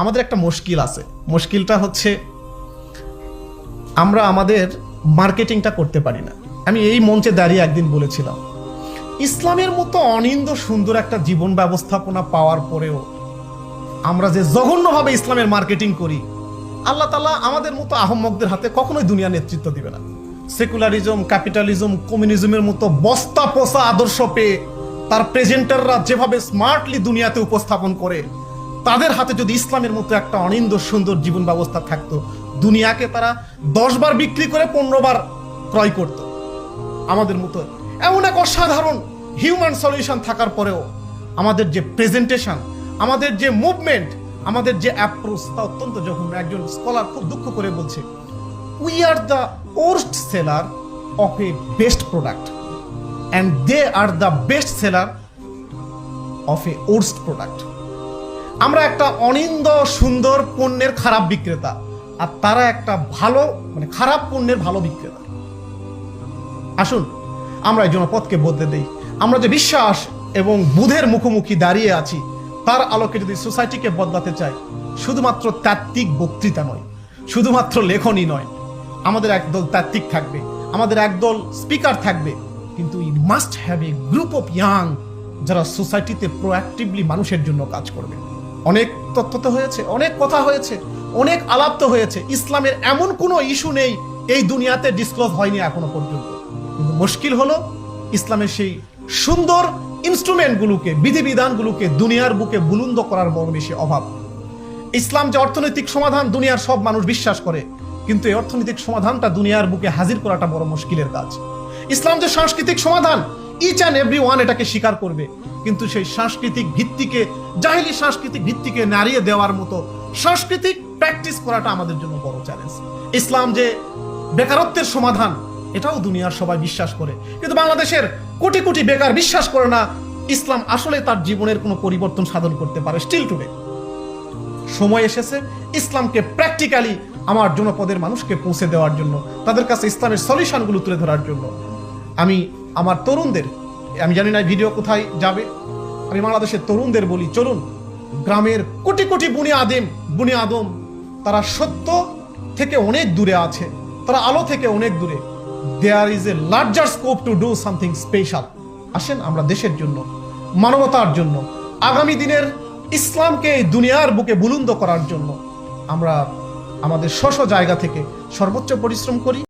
আমাদের একটা মুশকিল আছে। মুশকিলটা হচ্ছে আমরা আমাদের মার্কেটিংটা করতে পারি না। আমি এই মঞ্চে দাঁড়িয়ে একদিন বলেছিলাম, ইসলামের মতো অনিন্দ সুন্দর একটা জীবন ব্যবস্থাপনা পাওয়ার পরেও আমরা যে জঘন্যভাবে ইসলামের মার্কেটিং করি, আল্লাহ তালা আমাদের মতো আহম্মকদের হাতে কখনোই দুনিয়া নেতৃত্ব দিবে না। সেকুলারিজম, ক্যাপিটালিজম, কমিউনিজমের মতো বস্তা পোষা আদর্শ পেয়ে তার প্রেজেন্টাররা যেভাবে স্মার্টলি দুনিয়াতে উপস্থাপন করে তাদের হাতে যদি ইসলামের মতো একটা অনিন্দ সুন্দর জীবন ব্যবস্থা থাকতো, দুনিয়াকে তারা দশ বার বিক্রি করে পনেরো বার ক্রয় করতো। আমাদের মতো এমন এক অসাধারণ হিউম্যান সলিউশন থাকার পরেও আমাদের যে প্রেজেন্টেশন আমাদের যে মুভমেন্ট আমাদের যে অ্যাপ্রোচ তা অত্যন্ত জঘন্য। একজন স্কলার খুব দুঃখ করে বলছে we are the worst seller of a best product and they are the best seller of a worst product আমরা একটা অনিন্দ সুন্দর পণ্যের খারাপ বিক্রেতা, আর তারা একটা ভালো মানে খারাপ পণ্যের ভালো বিক্রেতা। আসুন, আমরা এই জনপথকে বদলে দেই। আমরা যে বিশ্বাস এবং বুধের মুখোমুখি দাঁড়িয়ে আছি, তার আলোকে যদি সোসাইটিকে বদলাতে চাই, শুধুমাত্র তাত্ত্বিক বক্তৃতা নয়, শুধুমাত্র লেখনই নয়। আমাদের একদল তাত্ত্বিক থাকবে, আমাদের একদল স্পিকার থাকবে, কিন্তু we must have a group of young যারা সোসাইটিতে প্রোঅ্যাক্টিভলি মানুষের জন্য কাজ করবে। অনেক তথ্য হয়েছে, অনেক কথা হয়েছে, অনেক আলাপ তো হয়েছে। ইসলামের এমন কোনো ইস্যু নেই, এই দুনিয়াতে ডিসক্লোজ হয়নি এখনও পর্যন্ত। কিন্তু মুশকিল হলো, ইসলামের সেই সুন্দর ইনস্ট্রুমেন্টগুলোকে বিধিবিধানগুলোকে দুনিয়ার বুকে বুলুন্দ করার বড় বেশি অভাব। ইসলাম যে অর্থনৈতিক সমাধান দুনিয়ার সব মানুষ বিশ্বাস করে, কিন্তু এই অর্থনৈতিক সমাধানটা দুনিয়ার বুকে হাজির করাটা বড় মুশকিলের কাজ। ইসলাম যে সাংস্কৃতিক সমাধান ইচ অ্যান্ড এভরি ওয়ান এটাকে স্বীকার করবে। কিন্তু সেই সাংস্কৃতিক ভিত্তিকে, জাহিলি সাংস্কৃতিক ভিত্তিকে নাড়িয়ে দেওয়ার মতো সাংস্কৃতিক প্র্যাকটিস করাটা আমাদের জন্য বড় চ্যালেঞ্জ ইসলাম যে বেকারত্বের সমাধান, এটাও দুনিয়ার সবাই বিশ্বাস করে। কিন্তু বাংলাদেশের কোটি কোটি বেকার বিশ্বাস করে না, ইসলাম আসলে তার জীবনের কোনো পরিবর্তন সাধন করতে পারে স্টিল টুডে সময় এসেছে, ইসলামকে প্র্যাকটিক্যালি আমার জনপদের মানুষকে পৌঁছে দেওয়ার জন্য, তাদের কাছে ইসলামের সলিউশনগুলো তুলে ধরার জন্য। আমি আমার তরুণদের, আমি জানি না ভিডিও কোথায় যাবে, আমি বাংলাদেশের তরুণদের বলি, চলুন, গ্রামের কোটি কোটি বুনি আদিম, বুনি আদম, তারা সত্য থেকে অনেক দূরে আছে, তারা আলো থেকে অনেক দূরে। There is a larger scope to do something special আসেন আমরা দেশের জন্য, মানবতার জন্য, আগামী দিনের ইসলামকে এই দুনিয়ার বুকে বুলুন্দ করার জন্য আমরা আমাদের স্ব জায়গা থেকে সর্বোচ্চ পরিশ্রম করি